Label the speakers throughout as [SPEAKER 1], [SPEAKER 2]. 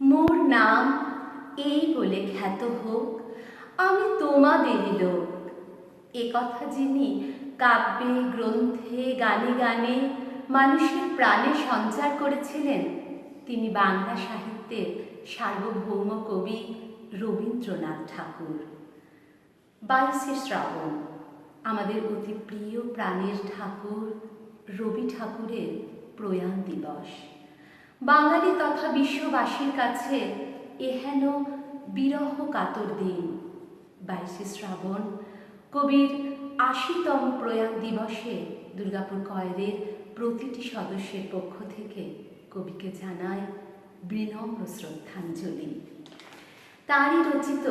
[SPEAKER 1] মোর নাম এই বলে খ্যাত হোক, আমি তোমাদেরই লোক। এ কথা যিনি কাব্যে, গ্রন্থে, গানে গানে মানুষের প্রাণে সঞ্চার করেছিলেন তিনি বাংলা সাহিত্যের সার্বভৌম কবি রবীন্দ্রনাথ ঠাকুর। বাইশে শ্রাবণ, আমাদের অতি প্রিয় প্রাণের ঠাকুর রবি ঠাকুরের প্রয়াণ দিবস। বাঙালি তথা বিশ্ববাসীর কাছে এহেন বিরহ কাতর দিন। বাইশে শ্রাবণ, কবির আশিতম প্রয়াণ দিবসে দুর্গাপুর কয়েদের প্রতিটি সদস্যের পক্ষ থেকে কবিকে জানায় বিনম্র শ্রদ্ধাঞ্জলি। তারই রচিত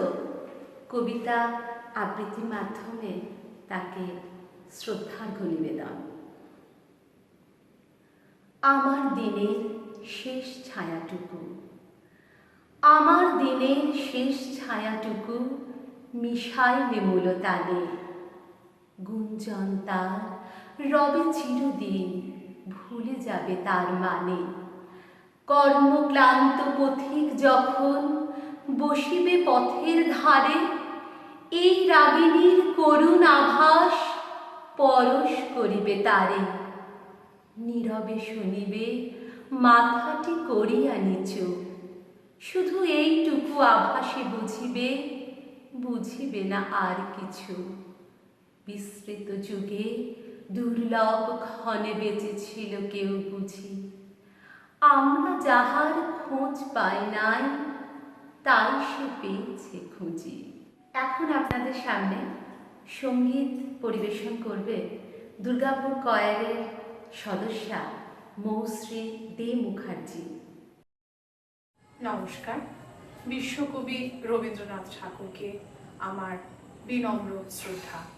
[SPEAKER 1] কবিতা আবৃত্তির মাধ্যমে তাকে শ্রদ্ধার্ঘ্য নিবেদন আমার দিনের শেষ ছায়াটুকু। আমার দিনের শেষ ছায়াটুকু মিশাই নেমূল তালে। গুঞ্জন তার রবে চিরদিন ভুলে যাবে তার মানে। কর্মক্লান্ত পথিক যখন বসিবে পথের ধারে, এই রাগিনীর করুণ আভাস পরশ করিবে তারে। নীরবে শুনিবে মাথাটি করিয়া নিচু। শুধু এইটুকু আভাসে বুঝিবে বুঝিবে না আর কিছু। বিস্তৃত যুগে দুর্লভ ক্ষণে বেঁচেছিল কেউ বুঝি। আমরা যাহার খোঁজ পাই নাই, তাই সে পেয়েছে খুঁজি। এখন আপনাদের সামনে সংগীত পরিবেশন করবে দুর্গাপুর কয়ারের সদস্যা মৌশ্রী দে মুখার্জি।
[SPEAKER 2] নমস্কার। বিশ্বকবি রবীন্দ্রনাথ ঠাকুরকে আমার বিনম্র শ্রদ্ধা।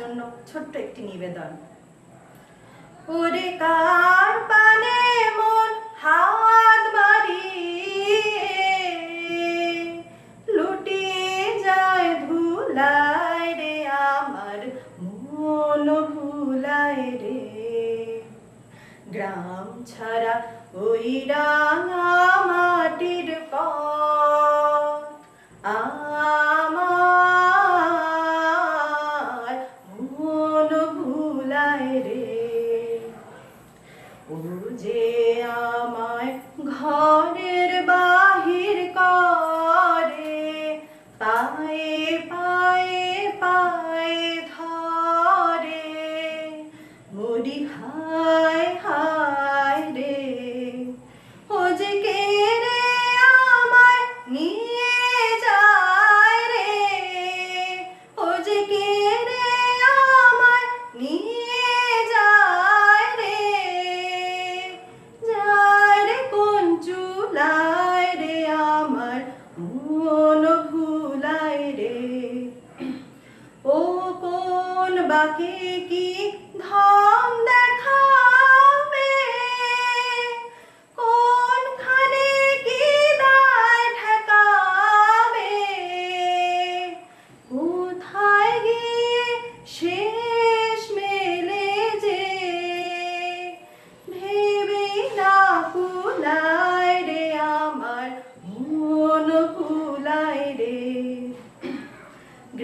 [SPEAKER 3] জন্য ছোট্ট একটি নিবেদন। ওরে কার ও যে কে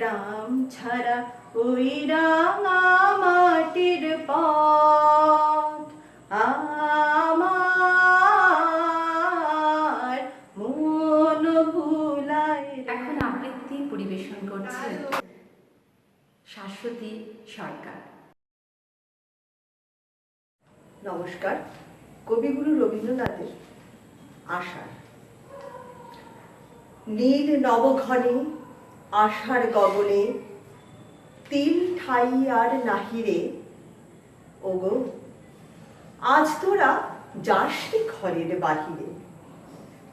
[SPEAKER 3] গ্রাম ছাড়া ওই রাঙা মাটির পথ। আমার মন ভুলায়
[SPEAKER 1] এখন আবৃত্তি পরিবেশন করছেন শাশ্বতী সরকার।
[SPEAKER 4] নমস্কার কবিগুরু রবীন্দ্রনাথের আষাঢ় নীল নবঘনে আষাঢ় গগনে, তিল ঠাই আর নাহিরে ওগো, আজ তোরা যাসনি ঘরের বাহিরে।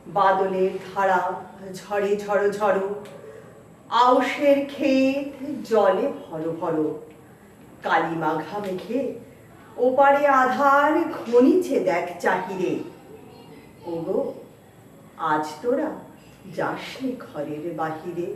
[SPEAKER 4] বাদলের ধারা ঝড়ে ঝড়ো ঝড়ো আউশের ক্ষেত জলে ভরো ভরো। কালী মাঘা মেঘে ওপারে আধার ঘনিছে দেখ চাহিরে। ওগো, আজ তোরা যাসনি ঘরের বাহিরে।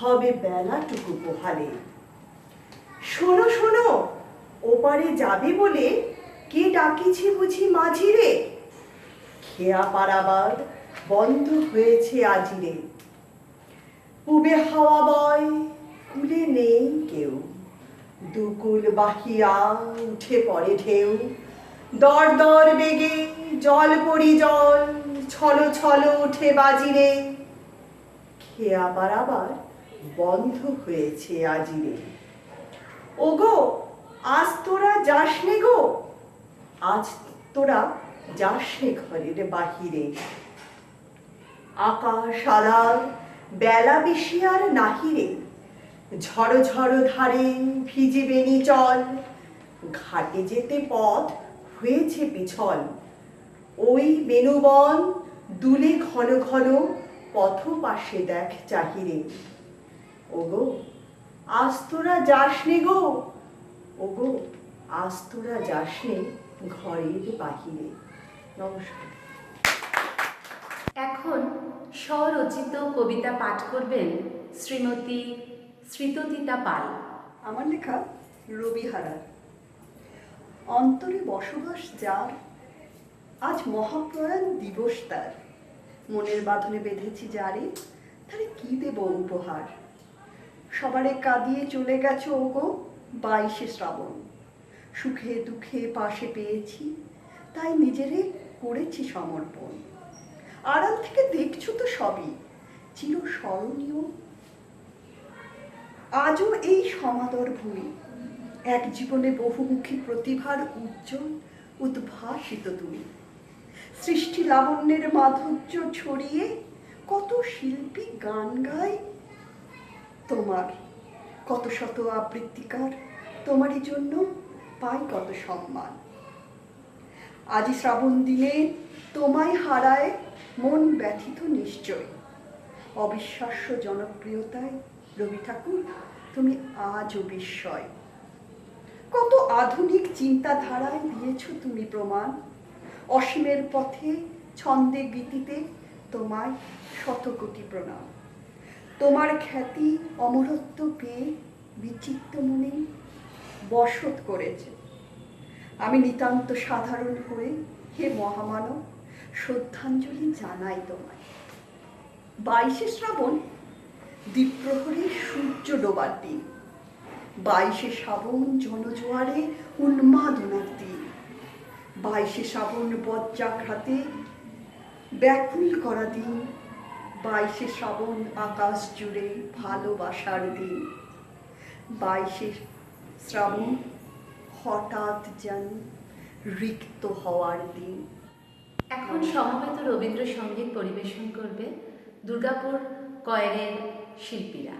[SPEAKER 4] হবে বেলাটুকু পোহালে। শোনো শোনো, ওপারে যাবে বলে কে ডাকিছে বুঝি মাঝিরে? খেয়া পারাবার বন্ধ হয়েছে আজিরে। পুবে হাওয়া বয়, কুলে নেই কেউ। দুকুল বাহিয়া উঠে পড়ে ঢেউ। দর দর বেগে জল পড়ি জল, ছলো ছলো উঠে বাজিরে। খেয়া বারাবার বন্ধ হয়েছে আজিরে ওগো, আজ তোরা যাস নে গো। আজ তোরা যাস নে ঘরের বাহিরে। আকাশ আধার বেলা বেশি আর নাহিরে ঝড়ো ঝড়ো ধারে ভিজিবে চল ঘাটে যেতে পথ হয়েছে পিছল। ওই বেনুবন দুলে ঘন ঘন পথ পাশে দেখ চাহিরে। ওগো আজ তোরা যাস নে গো। ওগো আজ তোরা যাস নে ঘরের বাহিরে। নমস্কার।
[SPEAKER 1] এখন স্বরচিত কবিতা পাঠ করবেন শ্রীমতী শ্রীততিতা পাল।
[SPEAKER 4] আমার লেখা রবি হারার। অন্তরে বসবাস যার আজ মহাপ্রয়াণ দিবস তার। মনের বাঁধনে বেঁধেছি যারে তারে কি দেব উপহার? সবারে কাঁদিয়ে চলে গেছো ওগো বাইশে শ্রাবণ। সুখে দুঃখে পাশে পেয়েছি, তাই নিজেরে
[SPEAKER 5] করেছি সমর্পণ। আড়াল থেকে দেখছ তো সবই চির স্মরণীয় আজও এই সমাদর ভূমি, এক জীবনে বহুমুখী প্রতিভার উজ্জ্বল, উদ্ভাসিত তুমি। সৃষ্টি লাবণ্যের মাধুর্য ছড়িয়ে কত শিল্পী গান গায় তোমার। কত শত আবৃত্তিকার তোমারই জন্য পাই কত সম্মান। আজি শ্রাবণ দিনে তোমায় হারায় মন ব্যথিত নিশ্চয়। অবিশ্বাস্য জনপ্রিয়তায় রবি ঠাকুর, তুমি আজও বিস্ময়। কত আধুনিক চিন্তাধারায় দিয়েছ তুমি প্রমাণ। অসীমের পথে ছন্দে গীতিতে তোমায় শতকোটি প্রণাম। তোমার খ্যাতি অমরত্ব পেয়ে বিচিত্র মনে বসত করেছে। আমি নিতান্ত সাধারণ হয়ে হে মহামানব, শ্রদ্ধাঞ্জলি জানাই তোমায়। বাইশে শ্রাবণ, দ্বীপ্রহরে সূর্য ডোবার দিন। বাইশে শ্রাবণ, জনজোয়ারে উন্মাদনার দিন। বাইশে শ্রাবণ বজ্রাঘাতে ব্যাকুল করা দিন। বাইশে শ্রাবণ আকাশ জুড়ে ভালোবাসার দিন। বাইশে শ্রাবণ হঠাৎ যেন রিক্ত হওয়ার দিন।
[SPEAKER 1] এখন সমবেত রবীন্দ্রসঙ্গীত পরিবেশন করবে দুর্গাপুর কয়েরের শিল্পীরা।